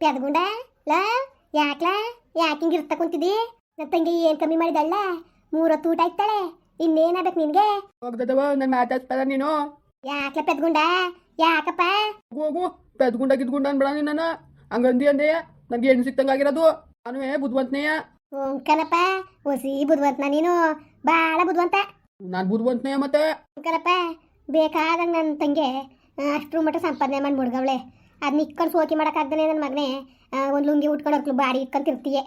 ಪೆದ್ಗುಂಡ ಲಾ ಯಾಕ್ಲ ಯಾಕೆ ಹಿಂಗೆ ಇರ್ತ ಕುಂತಿದಿ? ನನ್ನ ತಂಗಿ ಏನ್ ಕಮ್ಮಿ ಮಾಡಿದಳ್ಳ? ಮೂರೊತ್ತು ಊಟ ಇತ್ತಾಳೆ ಇನ್ನೇನಾಗಬೇಕು ನಿನಗೆ? ಹೋಗ್ದದವ ನಾನು ಮಾತಾಡ್ತಾರ ನೀನು. ಯಾಕ್ಲ ಪೆದ್ಗುಂಡ ಯಾಕಪ್ಪ? ಹೋಗು ಪೆದ್ಗುಂಡ ಗಿದ್ಗುಂಡ ಅನ್ಬೇಡ ನಿನ್ನ. ಹಂಗಂದಿ ಅಂದೆ ನನಗೆ ಸಿಕ್ತಂಗ ಸಿಕ್ತಂಗಾಗಿರೋದು ನಾನು ಬುದ್ಧಿವಂತನೆಯ ಕಣಪ್ಪ ಹೊಸಿ ಬುದ್ಧವಂತನ ನೀನು. ಭಾಳ ಬುದ್ಧಿವಂತ ನಾನು ಬುದ್ಧಿವಂತನೆಯ ಮತ್ತೆ? ಕಣಪ್ಪ ಬೇಕಾದಂಗೆ ನನ್ನ ತಂಗೆ ಅಷ್ಟು ಮಟ್ಟ ಸಂಪಾದನೆ ಮಾಡಿ ಮುಡ್ಗವಳೆ ಅದನ್ನ ಇಕ್ಕೊಂಡು ಸೋಕಿ ಮಾಡೋಕ್ಕಾಗ್ದೇ ನನ್ನ ಮಗನೇ. ಒಂದು ಲುಂಗಿ ಉಟ್ಕೊಂಡು ಹೋಗ್ಲು ಬಾಡಿ ಇಟ್ಕೊಂಡು ತಿರ್ತೀಯ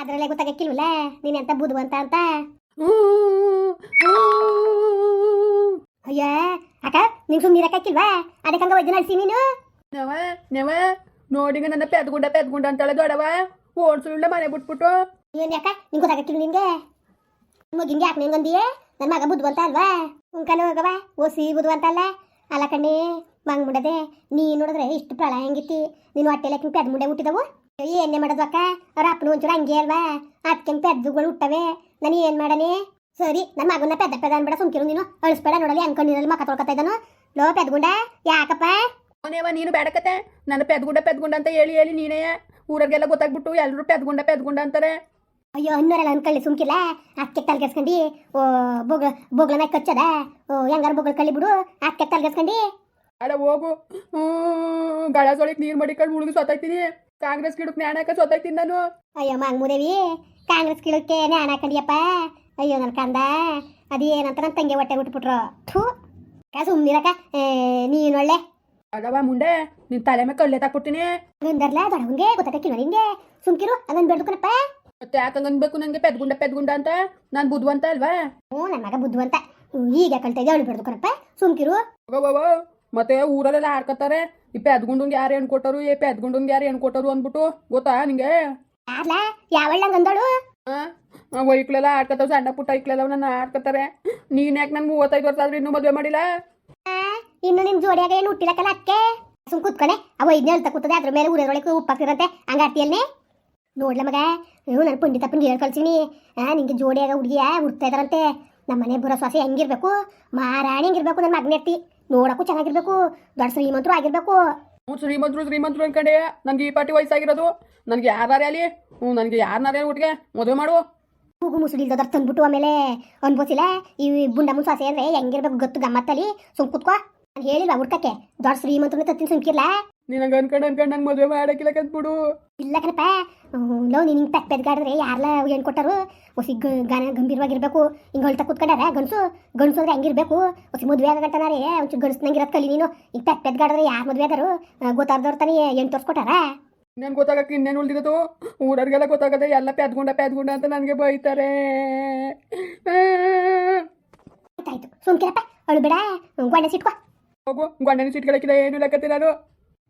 ಅದರಲ್ಲೇ ಗೊತ್ತಾಗಕ್ಕಿಲ್ವಲ್ಲ? ನೀನು ಎಂತ ಬುದ್ಧಿವಂತ ಅಂತ? ಅಯ್ಯ ಅಕ್ಕ ನಿಂಗೆ ಸುಮ್ಮನೆ ಇರಕ್ಕಾಕಿಲ್ವಾ ಅದಕ್ಕೆ ಹಂಗೆ ಒಯ್ದು ನಡ್ಸಿ ನೀನು? ನವ ನವ ನೋಡಿಗ ನನ್ನ ಪೆದ್ಗುಂಡ ಪೆದ್ಗುಂಡ ಅಂತಾಳೆ ದೊಡವ ಓಡ್ಸುಳ್ಳ ಮನೆ ಬಿಟ್ಬಿಟ್ಟು. ಏನು ಯಾಕ? ನಿಂಗೆ ಗೊತ್ತಾಗಕ್ಕಿಲ್ಲ ನಿನಗೆ ಮಗಿಂಗೆ ಯಾಕೆ ನಿಂಗಂದಿಯೇ ನನ್ನ ಮಗ ಬುದ್ಧಿವಂತ ಅಲ್ವಾ? ಉಂಕನ ಹೋಗವ ಓಸಿ ಬುದ್ಧಿವಂತ ಅಲ್ಲ? ಅಲ್ಲ ಕಣ್ಣಿ ಮಂಗ್ ಮುಡದೆ, ನೀ ನೋಡಿದ್ರೆ ಇಷ್ಟು ಪ್ರಳಯ ಹೆಂಗಿತ್ತಿ ನೀನು ಹೊಟ್ಟೆಲ್ಲ ಪೆದ್ ಮುಂಡೆ ಹುಟ್ಟಿದವು? ಏನೇ ಮಾಡೋದು ಅಕ್ಕ? ಅವ್ರ ಅಪ್ಪನ ಒಂಚೂರು ಹಂಗೆ ಅಲ್ವಾ? ಅದಕ್ಕೆ ಪೆದ್ದುಗಳು ಹುಟ್ಟವೆ. ನಾನು ಏನು ಮಾಡನೆ? ಸರಿ ನನ್ನ ಮಗನ ಪೆದ್ದ ಪೆದ ಅನ್ಬೇಡ, ಸುಮ್ಕಿರು ನೀನು. ಅಳಿಸ್ಬೇಡ ನೋಡಲಿ ಅಂಕಣಿರಲ್ಲಿ ಮಕ್ಕ ತೊಳ್ಕೊತಾ ಇದ್ದಾನು. ಲೋ ಪೆದ್ಗುಂಡ, ಯಾಕಪ್ಪ? ಅವನೇವ, ನೀನು ಬೇಡಕತ್ತೆ? ನನ್ನ ಪೆದ್ಗುಂಡ ಪೆದ್ಗುಂಡ ಅಂತ ಹೇಳಿ ಹೇಳಿ ನೀನೇ ಊರಿಗೆಲ್ಲ ಗೊತ್ತಾಗ್ಬಿಟ್ಟು ಎಲ್ಲರೂ ಪೆದ್ಗುಂಡ ಪೆದ್ಗುಂಡ ಅಂತಾರೆ. ಅಯ್ಯೋ ಅನ್ನೋರೆಲ್ಲ ಅನ್ಕೊಳ್ಳಿ ಸುಮ್ಕಿಲ್ಲ ಅಕ್ಕೆ ತಲೆಗೆಸ್ಕೊಂಡು ಓ ಬೋಗ ಬೊಗ್ಲನ ಕಚ್ಚದ? ಓ ಹೆಂಗಾರ ಬೋಗ್ಲ ಕಳಿ ಬಿಡು ಅಕ್ಕೆ ತಲೆಗೆಸ್ಕೊಂಡು ಅಡ ಹೋಗು. ಹ್ಮ್, ಗಳ ಸೊಳಿಕ್ ನೀರು ಮಡಿಕೊಂಡು ಮುಳುಗಿ ಸೊತ್ತಾಯ್ತೀನಿ ಕಾಂಗ್ರೆಸ್ ಗಿಡಕ್ಕೆ ನ್ಯಾಣಕ ಸೊತ್ತಾಯ್ತೀನಿ ನಾನು. ಅಯ್ಯೋ ಮಂಗ್ಮೂದೇವಿ ಕಾಂಗ್ರೆಸ್ ಕಿಡಕ್ಕೆ ನ್ಯಾಣ ಹಾಕೊಂಡಿಯಪ್ಪ. ಅಯ್ಯೋ ನನ್ನ ಕಂದ ಅದೇನಂತ ನನ್ನ ತಂಗಿ ಹೊಟ್ಟೆ ಬಿಟ್ಬಿಟ್ರು. ಥೂ ಕಾ ಸುಮ್ಮನಿರಕ ಒಳ್ಳೆ. ಅದವ ಮುಂಡೆ ನಿನ್ ತಲೆ ಮೇಲೆ ಕಲ್ಲೆ ತಾಕೊಡ್ತೀನಿ ಗಂದರ್ಲ ದೊಡವಂಗೆ ಗೊತ್ತಾಗಕ್ಕಿಲ್ವ ನಿಂಗೆ? ಸುಮ್ಕಿರು ಅದನ್ನ ಬೆಳ್ದುಕನಪ್ಪ ಮತ್ತೆ ಯಾಕಂಗ ಅನ್ಬೇಕು ನಂಗೆ? ಪೆದ್ಗುಂಡ ಪೆದ್ಗುಂಡ ಅಂತ? ನಾನು ಬುದ್ಧವಂತ ಅಲ್ವಾ? ಹ್ಞೂ ನನ್ನ ಮಗ ಬುದ್ಧಿವಂತ ಈಗ ಕಳ್ತಾ ಇದೆ ಅವಳು ಬೆಳ್ದುಕನಪ್ಪ ಸುಮ್ಕಿರು. ಹೋಗವ್ವ ಮತ್ತೆ ಊರಲ್ಲೆಲ್ಲ ಹಾಡ್ಕತ್ತಾರೆ ಈ ಪೆದ್ಗುಂಡಂಗೆ ಯಾರು ಹೆಣ್ ಕೊಟ್ಟರು? ಈ ಪೆದ್ಗುಂಡಂಗೆ ಯಾರು ಹೆಣ್ ಕೊಟ್ಟರು ಅಂದ್ಬಿಟ್ಟು ಗೊತ್ತಾ ನಿಂಗೆ? ಯಾರ್ಲ? ಯಾವಳ್ಳಂಗೆ ಅಂದಳು? ಆಡ್ಕೊತಾವ ಸಣ್ಣ ಪುಟ್ಟ ಐಕ್ಲೆಲ್ಲ ನನ್ನ ಆಡ್ಕತ್ತಾರೆ ನೀನ್ ಯಾಕೆ ನನ್ಗೆ ಮೂವತ್ತೈದು ವರ್ಷ ಆದ್ರೂ ಇನ್ನೂ ಮದುವೆ ಮಾಡಿಲ್ಲ? ಇನ್ನು ನಿಮ್ ಜೋಡಿಯಾಗ ಏನು ಹುಟ್ಟಿಲಕ್ಕಲ್ಲ ಅಕ್ಕೆ ಸುಮ್ ಕೂತ್ಕೊನೆ ಅವ ಇದನ್ನ ಹೇಳ್ತಾ ಕೂತದೆ ಅದ್ರ ಮೇಲೆ ಊರೊಳಗೆ ಉಪ್ಪಾಕ್ತಿರಂತೆ ಹಂಗಾಡ್ತಿಯಲ್ಲಿ ನೋಡ್ಲ ಮಗ ನೀವು ನನ್ನ ಪಂಡಿತಪ್ಪನಿಗೆ ಹೇಳಿ ಕಳ್ಸೀನಿ ಆ ನಿಂಗೆ ಜೋಡಿಯಾಗ ಹುಡುಗಿಯ ಹುಡ್ತಾ ಇದಾರಂತೆ ನಮ್ಮನೆ ಬರೋ ಸೊಸೆ ಹೆಂಗಿರ್ಬೇಕು? ಮಹಾರಾಣಿ ಹೆಂಗಿರ್ಬೇಕು ನನ್ನ ಮಗನೆತ್ತಿ ನೋಡಕ್ಕೂ ಚೆನ್ನಾಗಿರ್ಬೇಕು. ದೊಡ್ಡ ಶ್ರೀಮಂತರು ಆಗಿರ್ಬೇಕು. ಹ್ಞೂ ಶ್ರೀಮಂತರು ಶ್ರೀಮಂತರು ಅನ್ಕಂಡೆ. ನನಗೆ ಈ ಪಾಟಿ ವಯಸ್ಸಾಗಿರೋದು. ನನಗೆ ಯಾರೇ ಅಲ್ಲಿ? ಹ್ಞೂ ನನಗೆ ಯಾರನ್ನಾರೇ ಒಟ್ಟಿಗೆ ಮದುವೆ ಮಾಡು. ಕೂಗು ಮುಸುಡಿಲ್ದದ್ರ ತಂದ್ಬಿಟ್ಟು ಆಮೇಲೆ ಅನ್ಬೋಸಿಲ್ಲ ಈ ಬುಂಡ ಸೊಸೆ ಅಂದ್ರೆ ಹೆಂಗಿರ್ಬೇಕು ಗೊತ್ತು ಗಮ್ಮತ್ತಲ್ಲಿ. ಸುಮ್ ಕುತ್ಕೋ. ನಾನು ಹೇಳಿಲ್ಲ ಹುಡ್ಕಕ್ಕೆ? ದೊಡ್ಡ ಶ್ರೀಮಂತರನ್ನ ತತ್ತಿನ ಸುಮ್ಕಿರ್ಲ? ನೀನು ಹಂಗೆ ಅನ್ಕೊಂಡು ಅನ್ಕೊಂಡು ನಂಗೆ ಮದುವೆ ಮಾಡಕ್ಕಿಲ್ಲ ಕತ್ಬಿಡು ಇಲ್ಲ ಕಣಪ್ಪ. ಲೋ ನೀನು ಹಿಂಗೆ ಪೆತ್ ಪೆದ್ಗಾಡಿದ್ರೆ ಯಾರಲ್ಲ ಏನು ಕೊಟ್ಟರು? ಒಸಿ ಗಾನ ಗಂಭೀರವಾಗಿರ್ಬೇಕು. ಹಿಂಗೆ ಹೊಳ್ತಾ ಕೂತ್ಕೊಂಡಾರ ಗಣಸು ಗಂಡಸು ಅಂದ್ರೆ ಹೆಂಗಿರ್ಬೇಕು? ಒಸಿ ಮದುವೆ ಆದ ಗಂಟನಾರೆ ಒಂಚೂರು ಗಂಡಸ್ನಂಗೆ ಇರೋದು ಕಲಿ ನೀನು. ಈಗ ಪೆತ್ ಪೆದ್ಗಾಡಿದ್ರೆ ಯಾರು ಮದುವೆ ಆದರು? ಗೊತ್ತಾರ್ದವ್ರು ತಾನೇ ಏನು ತೋರಿಸ್ಕೊಟ್ಟಾರ? ಇನ್ನೇನು ಗೊತ್ತಾಗಕ್ಕೆ ಇನ್ನೇನು ಉಳಿದಿರೋದು? ಊರವ್ರಿಗೆಲ್ಲ ಗೊತ್ತಾಗದೆ ಎಲ್ಲ ಪ್ಯಾದ್ಗುಂಡ ಪ್ಯಾದ್ಗುಂಡ ಅಂತ ನನಗೆ ಬೈತಾರೆ. ಆಯ್ತಾಯ್ತು. ಸುಮ್ಕಿರಪ್ಪ. ಅವಳು ಬೇಡ. ಗೊಂಡೆ ಸಿಟ್ಕೋ. ಹೋಗು ಗಂಡನ ಸಿಟ್ಕೊಳಕ್ಕಿಲ್ಲ ಏನು ಲೆಕ್ಕತ್ತೆ ನಾನು.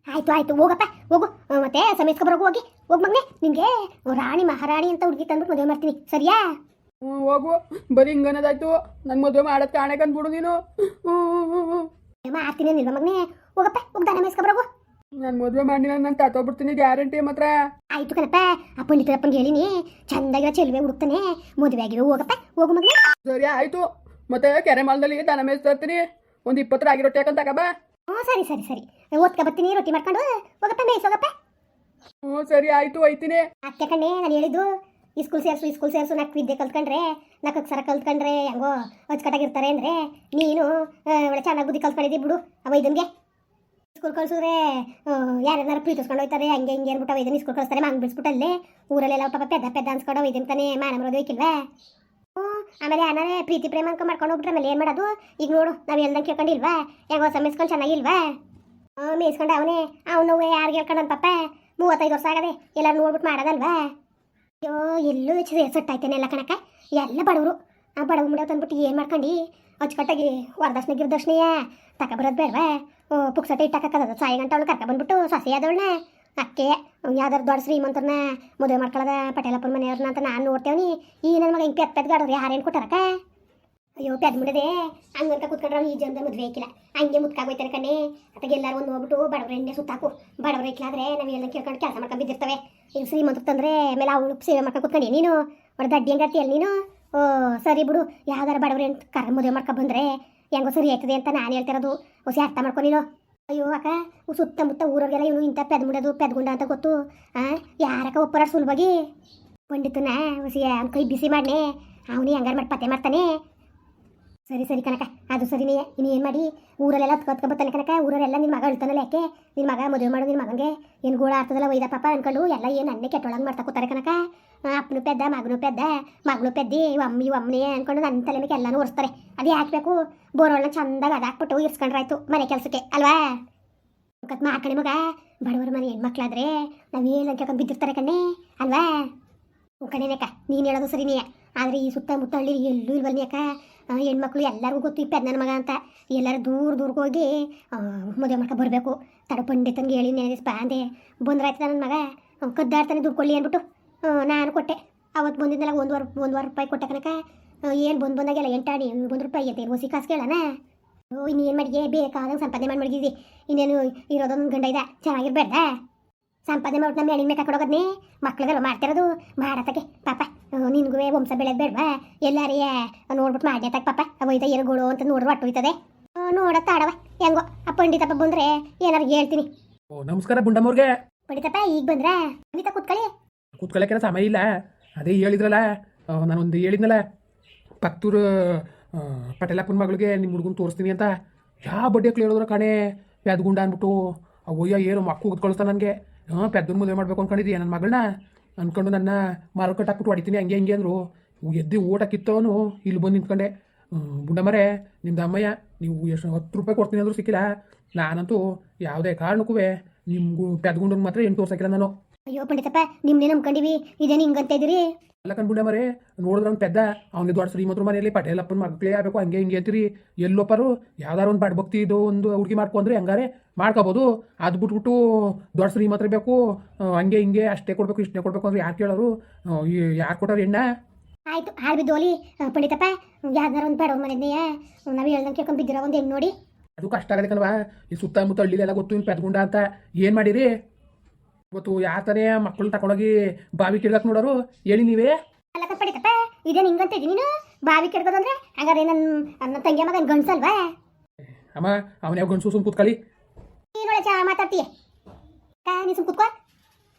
ಆಯ್ತು ಆಯ್ತು ಹೋಗಪ್ಪ ಹೋಗು. ಮತ್ತೆ ಸಮಯಸ್ಕೊಬರೋಗು ಹೋಗಿ. ಹೋಗ್ ಮಗನೆ ನಿನಗೆ ರಾಣಿ ಮಹಾರಾಣಿ ಅಂತ ಹುಡುಗಿ ತಂದ್ಬಿಟ್ಟು ಮದುವೆ ಮಾಡ್ತೀನಿ. ಸರಿಯಾ? ಹ್ಞೂ ಹೋಗು. ಬರೀ ಹಿಂಗನದಾಯ್ತು ನನ್ನ ಮದುವೆ ಮಾಡೋದು ಕಾಣಕ್ಕೆ ಅಂದ್ಬಿಡು ನೀನು. ಮಾಡ್ತೀನಿ ನಿಲ್ವ ಮಗನೆ? ಹೋಗಪ್ಪ ಹೋಗಿ ದನ ಮೇಸ್ಕೊಬರೋಗು ನಾನು ಮದುವೆ ಮಾಡಿಲ್ಲ ನಾನು ತಗೋಬಿಡ್ತೀನಿ ಗ್ಯಾರಂಟಿ ಮಾತ್ರ. ಆಯ್ತು ಕಣಪ್ಪ ಆ ಅಪ್ಪ ಹೇಳಿನಿ ಚಂದಾಗಿರೋ ಚೆಲುವೆ ಹುಡುಕ್ತಾನೆ. ಮದುವೆ ಆಗಿರೋ ಹೋಗಪ್ಪ ಹೋಗು ಮಗನೆ. ಸರಿ ಆಯ್ತು. ಮತ್ತೆ ಕೆರೆ ಮಾಲದಲ್ಲಿ ದನ ಮೇಯಿಸ್ತಾ ಇರ್ತೀನಿ. ಒಂದು ಇಪ್ಪತ್ತು ರಾಗಿ ರೊಟ್ಟಿ ಅಂತ ತಗಬಾ ಹ್ಞೂ ಸರಿ ಸರಿ ಸರಿ. ಓದ್ಕೊ ಬರ್ತೀನಿ ರೊಟ್ಟಿ ಮಾಡ್ಕೊಂಡು ಹೋಗಪ್ಪ ಮೇಯ್ಸೋಗಪ್ಪ ಹ್ಞೂ ಸರಿ ಆಯಿತು ಹೋಯ್ತೀನಿ. ಅತ್ತೆ ಕಣ್ಣೆ ನಾನು ಹೇಳಿದ್ದು ಈ ಸ್ಕೂಲ್ ಸೇರಿಸು ಈ ಸ್ಕೂಲ್ ಸೇರಿಸು ನಾಲ್ಕು ವಿದ್ಯೆ ಕಲ್ತ್ಕೊಂಡ್ರೆ ನಾಲ್ಕು ಅಕ್ಷರ ಕಲ್ತ್ಕೊಂಡ್ರೆ ಹೆಂಗೋ ಅಚ್ಚುಕಟ್ಟಾಗಿರ್ತಾರೆ ಅಂದರೆ ನೀನು ಒಳ್ಳೆ ಚೆನ್ನಾಗಿ ಬುದ್ಧಿ ಕಲ್ತ್ಕೊಂಡಿದ್ದಿ ಬಿಡು ಅವ ಇದನ್ಗೆ ಸ್ಕೂಲ್ ಕಳ್ಸಿದ್ರೆ ಪ್ರೀತಿ ಪ್ರೀತಿಸ್ಕೊಂಡು ಹೋಗ್ತಾರೆ ಹಂಗೆ ಹಿಂಗೆ ಅಂದ್ಬಿಟ್ಟು ಅವ ಇದನ್ನ ಸ್ಕೂಲ್ ಕಳಿಸ್ತಾರೆ ಹಂಗೆ ಬಿಡಿಸ್ಬಿಟ್ಟಲ್ಲಿ ಊರಲ್ಲೆಲ್ಲ ಪಾಪ ಪೆದ್ದ ಪೆದ್ದ ಅನ್ಸ್ಕೊಂಡು ಇದನ್ನ ತಾನೇ ಮಾನ ಬರೋದು ಬೇಕಿಲ್ವಾ ಹ್ಞೂ ಆಮೇಲೆ ಯಾರೇ ಪ್ರೀತಿ ಪ್ರೇಮ ಅನ್ಕೊಂಡು ಮಾಡ್ಕೊಂಡು ಹೋಗ್ಬಿಟ್ರೆ ಆಮೇಲೆ ಏನು ಮಾಡೋದು? ಈಗ ನೋಡು ನಾವು ಎಲ್ದಂಗೆ ಕೇಳ್ಕೊಂಡಿಲ್ವಾ? ಹೆಂಗೋ ಸಮಸ್ಕೊಂಡು ಚೆನ್ನಾಗಿಲ್ವಾ? ಮೇಯಿಸ್ಕೊಂಡು ಅವನೇ. ಅವನು ಯಾರಿಗೆ ಹೇಳ್ಕೊಂಡನ್ ಪಾಪ ಮೂವತ್ತೈದು ವರ್ಷ ಆಗದೆ ಎಲ್ಲರೂ ನೋಡ್ಬಿಟ್ಟು ಮಾಡೋದಲ್ವಾ? ಅಯ್ಯೋ, ಎಲ್ಲೂ ಸೆಟ್ಟಾಯ್ತೇನೆ ಎಲ್ಲ ಕಣಕ್ಕ. ಎಲ್ಲ ಬಡವರು. ಆ ಬಡವ ಮುಂಡೆ ತಂದ್ಬಿಟ್ಟು ಏನು ಮಾಡ್ಕೊಂಡು? ಅಚ್ಚುಕಟ್ಟಾಗಿ ವರದಕ್ಷಿಣೆ ಗಿರದಕ್ಷಿಣೆಯ ಬರೋದು ಬೇಡವಾ? ಪುಕ್ಸಟ್ಟೆ ಇಟ್ಟಾಕದ ಸಾಯಿ ಗಂಟೆ ಅವಳು ಕರ್ಕೊಬಂದ್ಬಿಟ್ಟು ಸಸಿ ಆದವಳನ್ನ. ಅಕ್ಕೆ ಯಾವ್ದಾರು ದೊಡ್ಡ ಶ್ರೀಮಂತರನ್ನ ಮದುವೆ ಮಾಡ್ಕೊಳ್ಳೋದ ಪಟೇಲಪ್ಪನ ಮನೆಯವ್ರನ್ನ ಅಂತ ನಾನು ನೋಡ್ತೇವನಿ. ಈ ನನ್ನ ಮಗ ಹಿಂಗೆ ಪೆತ್ ಯಾರು ಯಾರೇನು ಕೊಟ್ಟಾರಕ್ಕ? ಅಯ್ಯೋ ಪೆದ್ ಮುಡದೆ ಹಂಗಂತ ಕುತ್ಕೊಂಡ್ರೆ ಈ ಜನ್ದ ಮದುವೆ ಹಾಕಿಲ್ಲ ಹಂಗೆ ಮುತ್ಕಾಗೋಯ್ತಾರೆ ಕಣೆ ಅತ್ತಾಗ ಎಲ್ಲರೂ ಒಂದು ಹೋಗ್ಬಿಟ್ಟು ಬಡವ್ರ ಎಣ್ಣೆ ಸುತ್ತಾಕು. ಬಡವ್ರ ಇಕ್ಲಾದ್ರೆ ನಾವು ಎಲ್ಲ ಕೇಳ್ಕೊಂಡು ಕೆಲಸ ಮಾಡ್ಕೊಂಡು ಬಿದ್ದಿರ್ತವೆ. ಈಗ ಶ್ರೀಮಂತ ತಂದ್ರೆ ಆಮೇಲೆ ಅವಳು ಸೇವೆ ಮಾಡ್ಕೊಂಡು ಕುತ್ಕೊಂಡೆ. ನೀನು ಹೊಡೆದ ದಡ್ಡಿ ಅಲ್ಲಿ ನೀನು? ಓ, ಸರಿ ಬಿಡು. ಯಾವ್ದಾರ ಬಡವ್ರ ಏನು ಕರ ಮದುವೆ ಮಾಡ್ಕೊಂಡು ಬಂದ್ರೆ ಹೆಂಗೋ ಸರಿ ಆಯ್ತದೆ ಅಂತ ನಾನು ಹೇಳ್ತಿರೋದು. ಹೊಸಿ ಅರ್ಥ ಮಾಡ್ಕೊಂಡಿರೋ ಅಯ್ಯೋ, ಅಕ್ಕ ಸುತ್ತಮುತ್ತ ಊರವ್ರಿಗೆಲ್ಲ ಇವನು ಇಂಥ ಪೆದ್ಮುಡೋದು ಪೆದ್ಗುಂಡ ಅಂತ ಗೊತ್ತು. ಆ ಯಾರಕ್ಕ ಒಪ್ಪರ ಸುಲಭವಾಗಿ ಪಂಡಿತನ ಹುಸಿ ಅವ್ನ್ ಕೈ ಬಿಸಿ ಮಾಡ್ನೆ. ಅವನು ಹೆಂಗಾರು ಮಾಡಿ ಪತ್ತೆ ಮಾಡ್ತಾನೆ. ಸರಿ ಸರಿ ಕನಕ. ಅದು ಸರಿನೇ ಇನ್ನು ಏನು ಮಾಡಿ? ಊರಲ್ಲೆಲ್ಲ ಕತ್ಕೊಬತ್ತಾನೆ ಕನಕ. ಊರಲ್ಲೆಲ್ಲ ನಿನ್ನ ಮಗ ಹೇಳ್ತಾನಲ್ಲ ಯಾಕೆ? ನಿನ್ನ ಮಗ ಮದುವೆ ಮಾಡು ನಿನ್ನ ಮಗನಿಗೆ ಏನು ಗೋಳ ಆಗ್ತದಲ್ಲ ಒಯ್ದ ಪಾಪ ಅನ್ಕೊಂಡು ಎಲ್ಲ ಏನು ಅನ್ನೇ ಕೆಟ್ಟೊಳಗೆ ಮಾಡ್ತಾ ಕೂತಾರೆ ಕನಕ. ಅಪ್ಪನು ಪೆದ್ದ, ಮಗನೂ ಪೆದ್ದ, ಮಗಳು ಪೆದ್ದಿ ಅಮ್ಮಿ ಅಮ್ಮನೇ ಅನ್ಕೊಂಡು ನನ್ನ ತಲೆ ಮೇಲೆ ಎಲ್ಲನೂ ಒರೆಸ್ತಾರೆ. ಅದು ಹಾಕ್ಬೇಕು ಬೋರೊಳನ ಚಂದಾಗ ಅದು ಹಾಕ್ಬಿಟ್ಟು ಇರ್ಸ್ಕೊಂಡ್ರಾಯ್ತು ಮನೆ ಕೆಲಸಕ್ಕೆ, ಅಲ್ವಾ? ಕತ್ ಮಾಕಣೆ ಮಗ. ಬಡವರ ಮನೆ ಹೆಣ್ಮಕ್ಳಾದ್ರೆ ನಾವೇನು ಅಂತ ಬಿದ್ದಿರ್ತಾರೆ ಕಣ್ಣೆ, ಅಲ್ವಾ? ಕಣೇನಕ್ಕ ನೀನು ಹೇಳೋದು ಸರಿನೇ ಆದರೆ ಈ ಸುತ್ತಮುತ್ತ ಹಳ್ಳಿ ಎಲ್ಲೂ ಇಲ್ವಲ್ಲ ಅಕ್ಕ ಹೆಣ್ಮಕ್ಳು ಎಲ್ಲರಿಗೂ ಗೊತ್ತು ಈ ನನ್ನ ಮಗ ಅಂತ. ಎಲ್ಲರೂ ದೂರ ದೂರಕ್ಕೆ ಹೋಗಿ ಮದುವೆ ಮಾಡ್ಕೊ ಬರಬೇಕು. ತಡ ಪಂಡಿತನ್ಗೆ ಹೇಳಿ ನೆನೆಸ್ಪ ಅಂದೆ ಬಂದ್ರಾಯ್ತು ನನ್ನ ಮಗ? ಕದ್ದಾಡ್ತಾನೆ ದುಡ್ಡು ಕೊಡ್ಲಿ ಅಂದ್ಬಿಟ್ಟು ನಾನು ಕೊಟ್ಟೆ. ಅವತ್ತು ಬಂದಿದ್ದೆಲ್ಲ ಒಂದು ವಾರ ರೂಪಾಯಿ ಕೊಟ್ಟೆ ಕನಕ. ಏನು ಬಂದು ಬಂದಾಗೆಲ್ಲ ಎಂಟಾಣಿ ಒಂದು ರೂಪಾಯಿ ಐತೆ ಹೊಸಿ ಕಾಸು ಕೇಳೋಣ? ಓ, ಇನ್ನೇನು ಮಾಡಿಗೆ ಬೇಕಾದಂಗೆ ಸಂಪಾದನೆ ಮಾಡಿ ಮಡಗಿದ್ದಿ ಇನ್ನೇನು ಇರೋದೊಂದು ಗಂಡ ಇದೆ, ಚೆನ್ನಾಗಿರ್ಬೇಡ್ದ? ಸಂಪಾದನೆ ಮಾಡಿ ನಮ್ಮ ಹೆಣ್ಣಿನ ಕರ್ಕೊಂಡೋಗದ್ನಿ ಮಕ್ಳಿಗೆಲ್ಲ ಮಾಡ್ತಿರೋದು? ಮಾಡತ್ತಕ್ಕೆ ಪಾಪ. ನಿನ್ಗೂ ವಂಶ ಬೆಳೆದ್ ಬೇಡವಾ? ಎಲ್ಲಾರಿಯ ನೋಡ್ಬಿಟ್ಟು ಮಾಡ್ಯತಕ್ಕ ಪಾಪ. ಅವೈತ ಏನುಗಳು ಅಂತ ನೋಡ್ರಿ ಒಟ್ಟು ಹೋಯ್ತದೆ ನೋಡತ್ತ ಆಡವ. ಹೆಂಗೋ ಆ ಪಂಡಿತಪ್ಪ ಬಂದ್ರೆ ಏನಾರು ಹೇಳ್ತೀನಿ. ಓ ನಮಸ್ಕಾರ ಬುಂಡಮ್ಮವ್ರಿಗೆ ಪಂಡಿತಪ್ಪ ಈಗ ಬಂದ್ರ? ಪಂಡಿತ ಕೂತ್ಕೊಳ್ಳಿ. ಕೂತ್ಕೊಳ್ಳೋಕೆ ಸಮಯ ಇಲ್ಲ. ಅದೇ ಹೇಳಿದ್ರಲ್ಲ. ನಾನೊಂದು ಹೇಳಿದ್ನಲ್ಲ. ಪತ್ತೂರು ಪಟೇಲಪ್ಪನ ಮಗಳಿಗೆ ನಿಮ್ಮ ಹುಡುಗನ ತೋರಿಸ್ತೀನಿ ಅಂತ. ಯಾವ ಬಡ್ಡಿ ಹೇಳಿದ್ರು ಕಣೆ? ಗುಂಡ ಅಂದ್ಬಿಟ್ಟು. ಅವಯ್ಯ ಏನು ಮಕ್ಕಳು ಕೂತ್ಕೊಳ್ತಾ ನನಗೆ. ಹಾಂ ಪೆದ್ದನ ಮದುವೆ ಮಾಡ್ಬೇಕು ಅನ್ಕೊಂಡಿದ್ದೀಯ ನನ್ನ ಮಗಳನ್ನ ಅನ್ಕೊಂಡು ನನ್ನ ಮಾರುಕಟ್ಟೆ ಹಾಕ್ಬಿಟ್ಟು ಹೊಡಿತೀನಿ ಹಂಗೆ ಹಿಂಗೆ ಅಂದರು. ಎದ್ದು ಊಟ ಕಿತ್ತವನು, ಇಲ್ಲಿ ಬಂದು ನಿಂತ್ಕೊಂಡೆ. ಬುಂಡಮರೆ ನಿಮ್ದು ಅಮ್ಮಯ್ಯ, ನೀವು ಎಷ್ಟು ಹತ್ತು ರೂಪಾಯಿ ಕೊಡ್ತೀನಿ ಅಂದರೂ ಸಿಕ್ಕಿಲ್ಲ. ನಾನಂತೂ ಯಾವುದೇ ಕಾರಣಕ್ಕೂ ನಿಮ್ಗೂ ಪೆದ್ಗುಂಡನ್ ಮಾತ್ರ ಎಂಟು ತೋರ್ಸಕ್ಕಿಲ್ಲ ನಾನು. ಅಯ್ಯೋ ಪಂಡಿತಪ್ಪ ನಿಮ್ನೇ ನಂಬ್ಕೊಂಡಿವಿ? ಇದೇನು ಹಿಂಗಂತ ಇದ್ರಿ ಅಲ್ಲ ಕಂಡ್ಬಿಡ ಮರೆ ನೋಡಿದ್ರೆ ಅವ್ನು ಪೆದ್ದ ಅವ್ನಿಗೆ ದೊಡ್ಡ ಶ್ರೀಮಂತರ ಮನೆಯಲ್ಲಿ ಪಟೇಲಪ್ಪನ ಮಕ್ಕಳೇ ಆಗಬೇಕು ಹಂಗೆ ಹಿಂಗೆ ಅಂತೀರಿ. ಎಲ್ಲೊಪ್ಪರು ಯಾವ್ದಾರು ಒಂದು ಭಕ್ತಿ ಇದು ಒಂದು ಹುಡುಗಿ ಮಾಡ್ಕೊಂಡ್ರೆ ಹಂಗಾರೆ? ಮಾಡ್ಕೋಬೋದು. ಅದು ಬಿಟ್ಬಿಟ್ಟು ದೊಡ್ಡ ಶ್ರೀಮಂತರ ಬೇಕು ಹಂಗೆ ಹಿಂಗೆ ಅಷ್ಟೇ ಕೊಡಬೇಕು ಇಷ್ಟೇ ಕೊಡಬೇಕು ಅಂದ್ರೆ ಯಾರು ಕೇಳೋರು? ಯಾರು ಕೊಟ್ಟರು ಎಣ್ಣ ಆಯ್ತು ಹಾಳು ಬಿದ್ದೋಲಿ ಪಂಡಿತಪ್ಪ ಯಾವ್ದಾರು ಒಂದು ಬಡವ್ರ ಮನೆಯೇ ನಾವು ಹೇಳ್ದಂಗೆ ಕೇಳ್ಕೊಂಡು ಬಿದ್ದಿರೋ ಒಂದು ಹೆಣ್ಣು ನೋಡಿ. ಅದು ಕಷ್ಟ ಆಗಲಿಕ್ಕಲ್ವಾ ಕಲ್ವಾ ಈ ಸುತ್ತಮುತ್ತ ಹಳ್ಳಿಲೆಲ್ಲ ಗೊತ್ತು ಇನ್ನು ಪೆದ್ಗುಂಡ ಅಂತ. ಏನು ಮಾಡಿರಿ? ಇವತ್ತು ಯಾತನೇ ಮಕ್ಕಳು ತಕೊಳಗಿ ಬಾವಿ ಕಿಡ್ಗಕ್ಕೆ ನೋಡೋರು ಹೇಳಿ ನೀವೇ? ಅಲ್ಲ ಪಡಿತಪ್ಪ ಇದೇನು ಹಿಂಗಂತ ನೀನು. ಬಾವಿ ಕೆಡ್ಗೋದಂದ್ರೆ ಹಂಗಾರೆ ನನ್ನ ನನ್ನ ತಂಗಿ ಮಗನ ಗಂಡ್ಸಲ್ವಾ ಅಮ್ಮ ಅವನ ಯಾವ ಗಂಡ್ಸು ಸುಮ್ ಕೂತ್ಕೊಳ್ಳಿ. ನೀನೊಳೆ ಚಾ ಮಾತಾಡ್ತೀಯ. ನೀ ಸುಮ್ ಕೂತ್ಕೋ.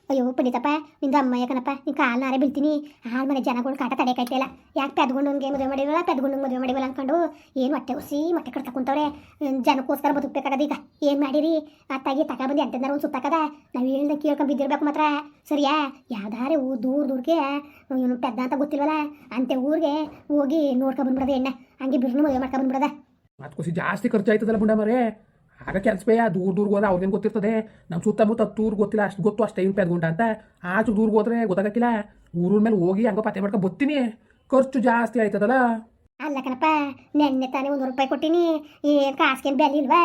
ಅಯ್ಯೋ ಪಂಡಿತಪ್ಪ ನಿಂದ ಅಮ್ಮ ಯಾಕನಪ್ಪ ನಿನ್ ಕಾಲ್ ನಾರೇ ಬೀಳ್ತೀನಿ. ಹಾಳು ಮನೆ ಜನಗಳು ಕಾಟ ತಡೆಯಕಾಯ್ತಿಲ್ಲ ಯಾಕೆ ಪೆದ್ಗೊಂಡನ್ಗೆ ಮದುವೆ ಮಾಡಿವಲ್ಲ ಪೆದ್ಗೊಂಡು ಮದುವೆ ಮಾಡಿವಲ್ಲ ಅನ್ಕೊಂಡು ಏನು ಹೊಟ್ಟೆ ಉಸಿ ಮೊಟ್ಟೆ ಕಟ್ತಾ ಕುಂತವ್ರೆ. ಜನಕ್ಕೋಸ್ಕರ ಬದುಕಬೇಕಾಗದ ಈಗ. ಏನು ಮಾಡಿರಿ? ಅತ್ತಾಗಿ ತಗೊಬಂದು ಎಂಟದಾರ ಒಂದು ಸುತ್ತಾಕದ. ನಾವು ಹೇಳ್ದಂಗೆ ಕೇಳ್ಕೊಂಡು ಬಿದ್ದಿರ್ಬೇಕು ಮಾತ್ರ. ಸರಿಯಾ? ಯಾವ್ದಾರೆ ಊ ದೂರ ದೂರ್ಗೆ ಇವನು ಪೆದ್ದ ಅಂತ ಗೊತ್ತಿಲ್ವಲ್ಲ? ಅಂತೆ ಊರಿಗೆ ಹೋಗಿ ನೋಡ್ಕೊಂಡ್ ಬಂದ್ಬಿಡದ ಎಣ್ಣೆ. ಹಂಗೆ ಬಿರ್ನು ಮದುವೆ ಮಾಡ್ಕೊಂಡ್ಬಿಡದ ಬಂದ್ಬಿಡದ. ಅದಕ್ಕೋಸಿ ಜಾಸ್ತಿ ಖರ್ಚು ಆಯ್ತದಲ್ಲ ಬುಂಡ ಮರೆ. ಆಗ ಕೆಲಸವೇ ದೂರ ದೂರ್ಗೆ ಹೋದ್ರೆ ಅವ್ರಿಗೇನು ಗೊತ್ತಿರ್ತದೆ? ನಮ್ಮ ಸುತ್ತಮುತ್ತ ತೂರ್ ಗೊತ್ತಿಲ್ಲ ಅಷ್ಟು ಗೊತ್ತು ಅಷ್ಟೇ ಇವ್ನು ಪೆದ್ಗುಂಟ ಅಂತ. ಆಚು ದೂರ್ಗೆ ಹೋದ್ರೆ ಗೊತ್ತಾಗಕ್ಕಿಲ್ಲ. ಊರ ಮೇಲೆ ಹೋಗಿ ಹಂಗ ಪತ್ತೆ ಮಾಡ್ಕೊ ಬರ್ತೀನಿ ಖರ್ಚು ಜಾಸ್ತಿ ಆಯ್ತದಲ್ಲ? ಅಲ್ಲ ಕಣಪ್ಪ ನೆನ್ನೆ ತಾನೇ ಒಂದು ರೂಪಾಯಿ ಕೊಟ್ಟಿನಿ. ಏನು ಕಾಸ್ಕೇನು ಬೆಲೆ ಇಲ್ವಾ?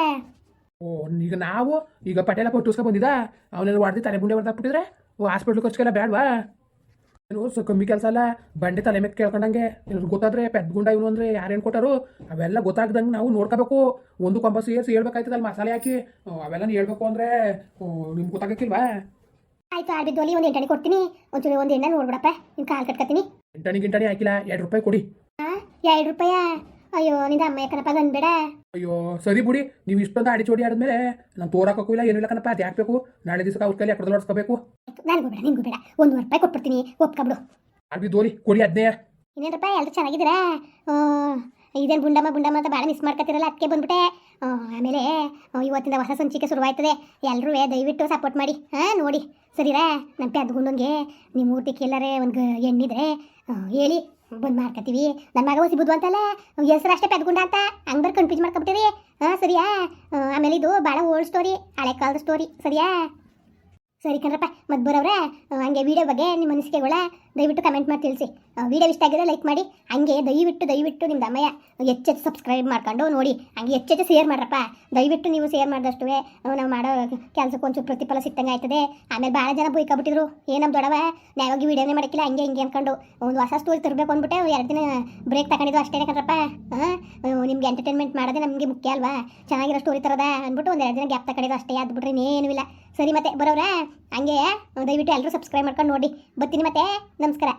ಓ ಈಗ ನಾವು ಈಗ ಪಟೇಲ ಕೊಟ್ಟುಸ್ಕೊ ಬಂದಿದ್ದ ಅವನೆಲ್ಲ ಹೊಡೆದು ತಲೆ ಗುಂಡೆ ಹೊಡೆದಾಕ್ಬಿಟ್ಟಿದ್ರೆ? ಓ ಹಾಸ್ಪಿಟ್ಲ್ ಖರ್ಚಿಗೆಲ್ಲ ಬೇಡವಾ ಏನು ಸೊ ಕಮ್ಮಿ ಕೆಲಸ ಅಲ್ಲ ಬಂಡೆ ತಲೆ ಮೇಲೆ ಕೇಳ್ಕೊಂಡಂಗೆ. ಗೊತ್ತಾದ್ರೆ ಗೊತ್ತಾದ್ರೆ ಪೆದ್ಗುಂಡ ಇವನು ಅಂದ್ರೆ ಯಾರೇನು ಕೊಟ್ಟರು? ಅವೆಲ್ಲ ಗೊತ್ತಾಗ್ದಂಗೆ ನಾವು ನೋಡ್ಕೋಬೇಕು. ಒಂದು ಕೊಂಬ ಸೇರಿಸಿ ಹೇಳ್ಬೇಕಾಯ್ತದಲ್ಲ ಮಸಾಲೆ ಹಾಕಿ. ಅವೆಲ್ಲ ಹೇಳ್ಬೇಕು ಅಂದ್ರೆ ನಿಮ್ಗೆ ಗೊತ್ತಾಗಕ್ಕಿಲ್ವಾ? ಆಯ್ತು ಆಡ್ಬಿದ್ದು ಅಲ್ಲಿ ಒಂದು ಎಂಟಣಿ ಕೊಡ್ತೀನಿ. ಒಂಚೂರು ಒಂದು ಎಣ್ಣೆ ನೋಡ್ಬಿಡಪ್ಪ. ನಿಮ್ ಕಾಲು ಕಟ್ಕೊತೀನಿ ಎಂಟಣಿ ಗಿಂಟಣಿ ಹಾಕಿಲ್ಲ ಎರಡು ರೂಪಾಯಿ ಕೊಡಿ. ಎರಡು ರೂಪಾಯ? ಅಯ್ಯೋ ನಿಂದ ಅಮ್ಮ ಯಾಕನಪ್ಪ ಬಂದ್ಬೇಡ ಅಯ್ಯೋ ಸರಿ ಬಿಡಿ ನೀವು ಇಷ್ಟೊಂದು ಅಡಿ ಚೋಡಿ ಆಡಿದ್ಮೇಲೆ ನಾನು ತೋರಕ್ಕೂ ಇಲ್ಲ ಏನಿಲ್ಲ ಕಣಪ್ಪ ಅದು ಯಾಕಬೇಕು ನಾಳೆ ದಿವಸ ಅವ್ರ ಕೈಲಿ ಯಾಕಡೆ ಹೊಡ್ಸ್ಕೋಬೇಕು. ನನಗೂ ಬೇಡ ನಿಂಗೂ ಬೇಡ. ಒಂದು ರೂಪಾಯಿ ಕೊಟ್ಬಿಡ್ತೀನಿ ಒಪ್ಕೊಬಿಡು ಅಲ್ಲಿ ದೋರಿ ಕೊಡಿ ಅದ್ನೇ. ಇನ್ನೇನಪ್ಪ ಎಲ್ಲರೂ ಚೆನ್ನಾಗಿದ್ದೀರಾ? ಇದೇನು ಬುಂಡಮ್ಮ ಬುಂಡಮ್ಮ ಅಂತ ಭಾಳ ಮಿಸ್ ಮಾಡ್ಕೊತಿರಲ್ಲ ಅದಕ್ಕೆ ಬಂದ್ಬಿಟ್ಟೆ. ಆಮೇಲೆ ಇವತ್ತಿಂದ ಹೊಸ ಸಂಚಿಕೆ ಶುರುವಾಯ್ತದೆ. ಎಲ್ಲರೂ ದಯವಿಟ್ಟು ಸಪೋರ್ಟ್ ಮಾಡಿ ಹಾಂ ನೋಡಿ. ಸರಿರಾ? ಅದು ಗುಂಡಂಗೆ ನಿಮ್ಮ ಊಟಕ್ಕೆ ಎಲ್ಲರೇ ಒಂದು ಎಣ್ಣಿದ್ರೆ ಹೇಳಿ. ಬಂದು ಮಾಡ್ಕೊತೀವಿ. ನನ್ನ ಮಗ ಹೊಸಿ ಬುದ್ಧು ಅಂತಲ್ಲ ಹೆಸರು ಅಷ್ಟೇ ಪೆದ್ಗುಂಡ ಅಂತ. ಹಂಗೆ ಬರ್ಕೊಂಡು ಕನ್ಫ್ಯೂಸ್ ಮಾಡ್ಕೊಬಿಟ್ಟಿರಿ. ಹಾಂ, ಸರಿಯಾ? ಆಮೇಲೆ ಇದು ಭಾಳ ಓಲ್ಡ್ ಸ್ಟೋರಿ ಹಳೆ ಕಾಲದ ಸ್ಟೋರಿ ಸರಿಯಾ? ಸರಿ ಕಣ್ರಪ್ಪ ಮತ್ತೆ ಬರೋವ್ರೆ ಹಂಗೆ ವಿಡಿಯೋ ಬಗ್ಗೆ ನಿಮ್ಮ ಅನಿಸಿಕೆಗಳ ದಯವಿಟ್ಟು ಕಮೆಂಟ್ ಮಾಡಿ ತಿಳಿಸಿ. ವಿಡಿಯೋ ಇಷ್ಟ ಆಗಿದ್ರೆ ಲೈಕ್ ಮಾಡಿ, ಹಂಗೆ ದಯವಿಟ್ಟು ದಯವಿಟ್ಟು ನಿಮ್ಮ ಅಮ್ಮಯ್ಯ ಹೆಚ್ಚೆಚ್ಚು ಸಬ್ಸ್ಕ್ರೈಬ್ ಮಾಡ್ಕೊಂಡು ನೋಡಿ, ಹಂಗೆ ಹೆಚ್ಚೆಚ್ಚು ಶೇರ್ ಮಾಡ್ರಪ್ಪ. ದಯವಿಟ್ಟು ನೀವು ಶೇರ್ ಮಾಡಿದಷ್ಟು ನಾವು ಮಾಡೋ ಕೆಲಸಕ್ಕೆ ಒಂಚೂರು ಪ್ರತಿಫಲ ಸಿಕ್ಕಂಗೆ ಆಯ್ತದೆ. ಆಮೇಲೆ ಭಾಳ ಜನ ಬೈಕೊಬಿಟ್ಟಿದ್ರು ಏನಮ್ಮ ದೊಡವ ನಾವಾಗಿ ವಿಡಿಯೋನೇ ಮಾಡಕ್ಕಿಲ್ಲ ಹಂಗೆ ಹಿಂಗೆ ಅನ್ಕೊಂಡು ಒಂದು ಹೊಸ ಸ್ಟೋರಿ ತರಬೇಕು ಅಂದ್ಬಿಟ್ಟು ಎರಡು ದಿನ ಬ್ರೇಕ್ ತಗೊಂಡಿದ್ದು ಅಷ್ಟೇ ಕಣ್ರಪ್ಪ. ಹಾಂ ನಿಮ್ಗೆ ಎಂಟರ್ಟೈನ್ಮೆಂಟ್ ಮಾಡೋದೇ ನಮಗೆ ಮುಖ್ಯ ಅಲ್ವಾ? ಚೆನ್ನಾಗಿರೋ ಸ್ಟೋರಿ ತರೋದ ಅಂದ್ಬಿಟ್ಟು ಒಂದು ಎರಡು ದಿನ ಗ್ಯಾಪ್ ತಗೊಂಡಿದ್ದು ಅಷ್ಟೇ ಅದು ಬಿಟ್ರೆ ಇನ್ನೇನೂ ಇಲ್ಲ. ಸರಿ ಮತ್ತೆ ಬರೋವ್ರಾ? ಹಂಗೆ ದಯವಿಟ್ಟು ಎಲ್ಲರೂ ಸಬ್ಸ್ಕ್ರೈಬ್ ಮಾಡ್ಕೊಂಡು ನೋಡಿ. ಬರ್ತೀನಿ ಮತ್ತೆ. ನಮಸ್ಕಾರ.